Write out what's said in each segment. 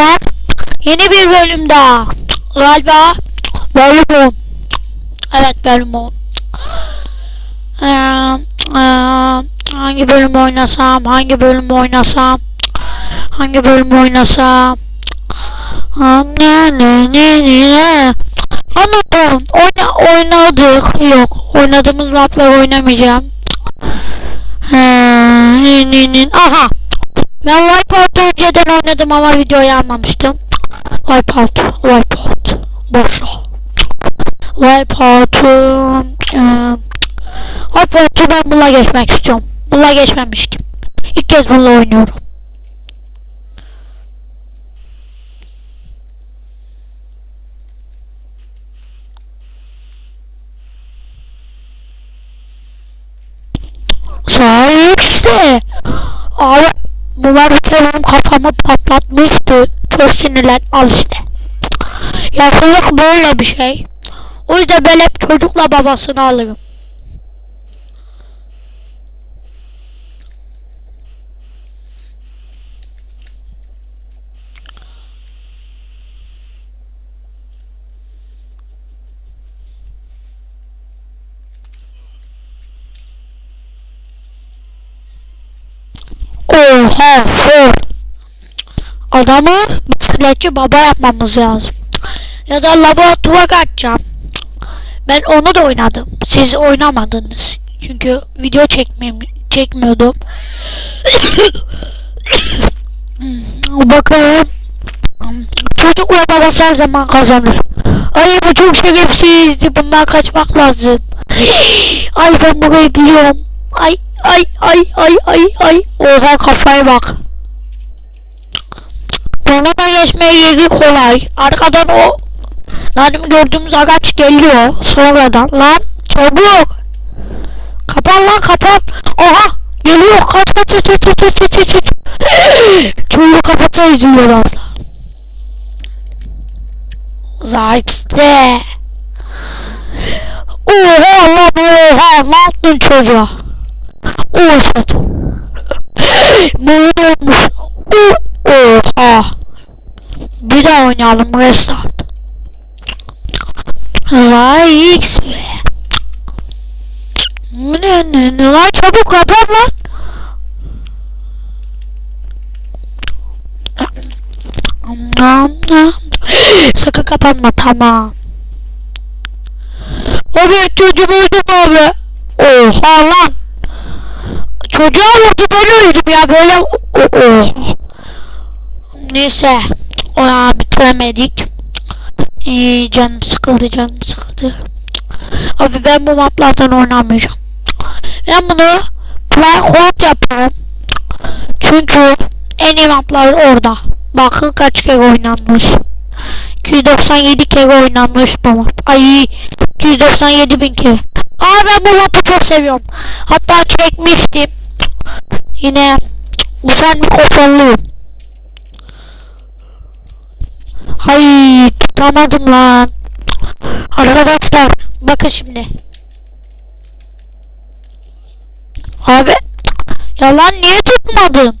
arkadaşlar. Yeni bir bölüm daha. Galiba bölüm 10. Evet bölüm 10. Ee, e, hangi bölüm oynasam? Hangi bölüm oynasam? Hangi bölüm oynasam? Ha, Ne ne ne ne? Anladım. Oyna, oynadık. Yok. Oynadığımız maplar oynamayacağım. Ne, ne, ne. Aha. Ben Wipeout'u önceden oynadım ama videoyu almamıştım. Wipeout. Wipeout. Boşa. Wipeout'u... E, Wipeout'u ben bununla geçmek istiyorum. Bununla geçmemiştim. İlk kez bununla oynuyorum. Sahip işte. Abi kere benim kafamı patlatmıştı. Çok sinirlen al işte. Yaşlılık böyle bir şey. O yüzden ben hep çocukla babasını alırım. Oha Ford. Adamı bisikletçi baba yapmamız lazım. Ya da laboratuvar açacağım. Ben onu da oynadım. Siz oynamadınız. Çünkü video çekmem çekmiyordum. Bakalım. Çocuk ve babası her zaman kazanır. Ay bu çok şerefsizdi. Bundan kaçmak lazım. Ay ben burayı biliyorum. Ay ay ay ay ay ay. Oha kafaya bak. Bununla geçmeye ilgi kolay. Arkadan o Lanem gördüğümüz ağaç geliyor sonradan. Lan çabuk. Kapan lan kapan. Oha geliyor. Kaç kaç kaç kaç kaç kaç kaç kaç. Çocuğu kapatsa izliyor asla. Zayt'te. Oha lan oha ne yaptın çocuğa? Oh shit. Ne olmuş? Oh, Oha. Bir daha oynayalım restart. Vay. Ne ne ne lan çabuk kapat lan. Nam nam. Sakın kapatma tamam. Abi çocuğum öldü abi? Oha lan. Çocuğa vurdu ben öldüm ya böyle. O, o. Neyse. O ya bitiremedik. Ee, canım sıkıldı canım sıkıldı. Abi ben bu maplardan oynamayacağım. Ben bunu play code yaparım. Çünkü en iyi maplar orada. Bakın kaç kere oynanmış. 297 kere oynanmış bu map. Ay 297 bin kere. Aa ben bu mapı çok seviyorum. Hatta çekmiştim. Yine güzel mikrofonluyum. Hay tutamadım lan. Arkadaşlar bakın şimdi. Abi ya lan niye tutmadın?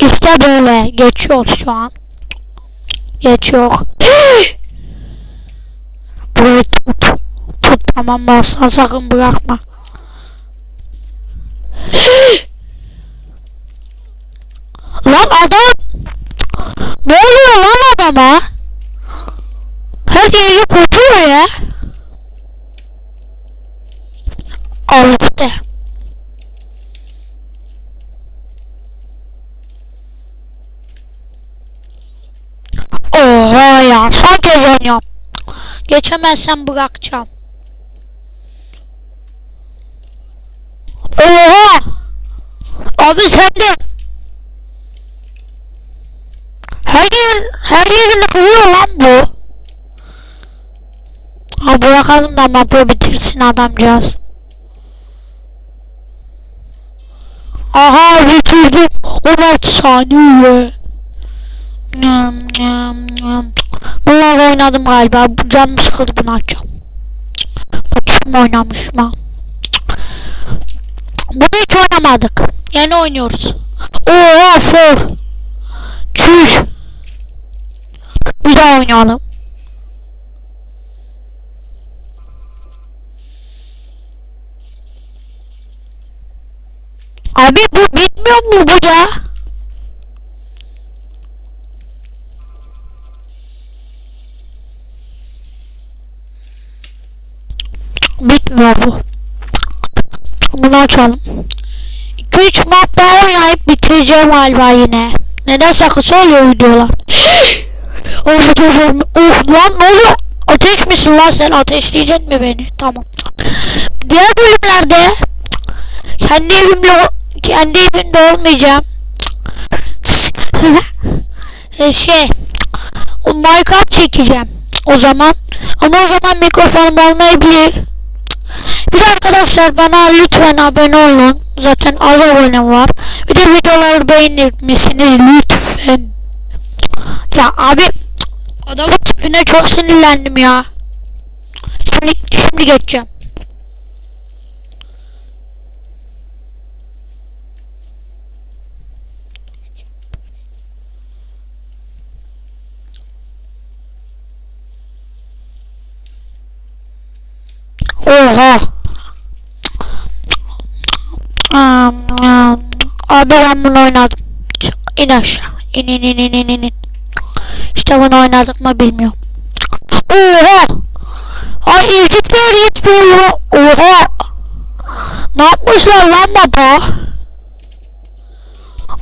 İşte böyle geçiyoruz şu an. Geçiyor. Burayı tut. Tut tamam bassan sakın bırakma. lan adam ne oluyor lan adama? Her yeri kopuyor ya. Al işte. Oha ya son kez oynuyorum. Geçemezsem bırakacağım. Oha! Abi sen de her yer her yerini kırıyor lan bu. Ha bırakalım da mapı bitirsin adamcağız. Aha bitirdim. 16 saniye. Nyam, nyam, nyam. Bunlar oynadım galiba. Canım sıkıldı bunu açacağım. Bakayım oynamış mı? Bunu hiç oynamadık. Yeni oynuyoruz. Oha for. Çüş. Bir daha oynayalım. Abi bu bitmiyor mu bu ya? Bitmiyor bu. Bunu açalım. 2-3 map oynayıp bitireceğim galiba yine. Neden sakısı oluyor videolar? dur, dur. oh lan ne oluyor? Ateş misin lan sen? Ateşleyeceksin mi beni? Tamam. Diğer bölümlerde kendi evimle kendi evimde olmayacağım. E, şey o Minecraft çekeceğim o zaman. Ama o zaman mikrofonum olmayabilir. Bir de arkadaşlar bana lütfen abone olun. Zaten az abone var. Bir de videoları beğenir misiniz lütfen. Ya abi adamın tipine çok sinirlendim ya. Şimdi, şimdi geçeceğim. Oha. Abi ben bunu oynadım. İn aşağı. İn in in in in in. İşte bunu oynadık mı bilmiyorum. Oha. Ay yetmiyor yetmiyor. Oha. Ne yapmışlar lan baba?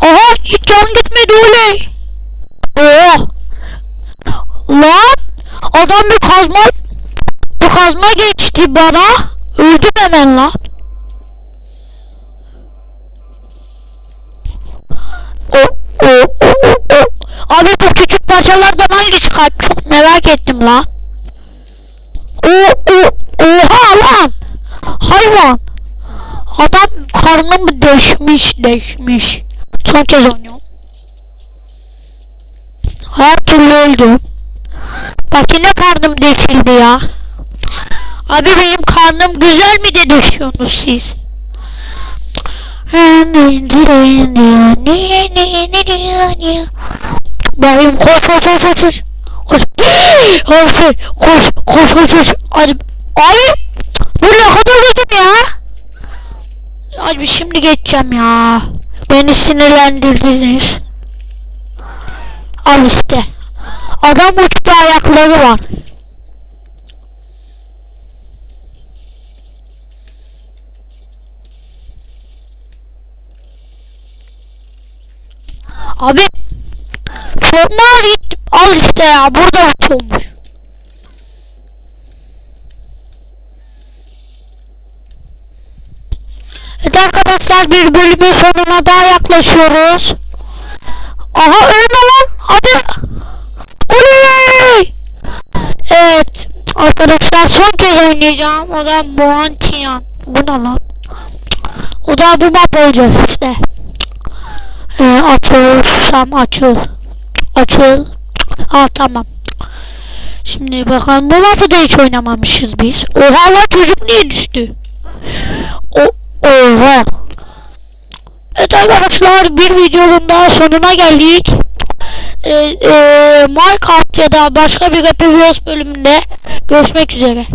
Aha hiç can gitmedi oley. Oha. Lan adam bir kazma bir kazma geçti bana. Öldüm hemen lan. Adam karnımı deşmiş deşmiş. Son kez oynuyorum. Her türlü öldüm. Bak yine karnım deşildi ya. Abi benim karnım güzel mi de deşiyorsunuz siz? Bakayım koş koş koş koş koş. Koş. Koş koş koş koş koş. Hadi. Abi. Bu ne kadar uzun ya? Abi şimdi geçeceğim ya. Beni sinirlendirdiniz. Al işte. Adam uçta ayakları var. Abi forma git. Al işte ya burada olmuş. Evet arkadaşlar bir bölümün sonuna daha yaklaşıyoruz. Aha ölme lan hadi. Oley! Evet arkadaşlar son kez oynayacağım. O da Moantian. Bu ne lan? O da bu map olacak işte. Ee, açıl susam açıl. Açıl. Ha tamam. Şimdi bakalım bu mapı da hiç oynamamışız biz. Oha lan çocuk niye düştü? O oha. Evet arkadaşlar bir videonun daha sonuna geldik. Ee, e, Minecraft ya da başka bir Happy bölümünde görüşmek üzere.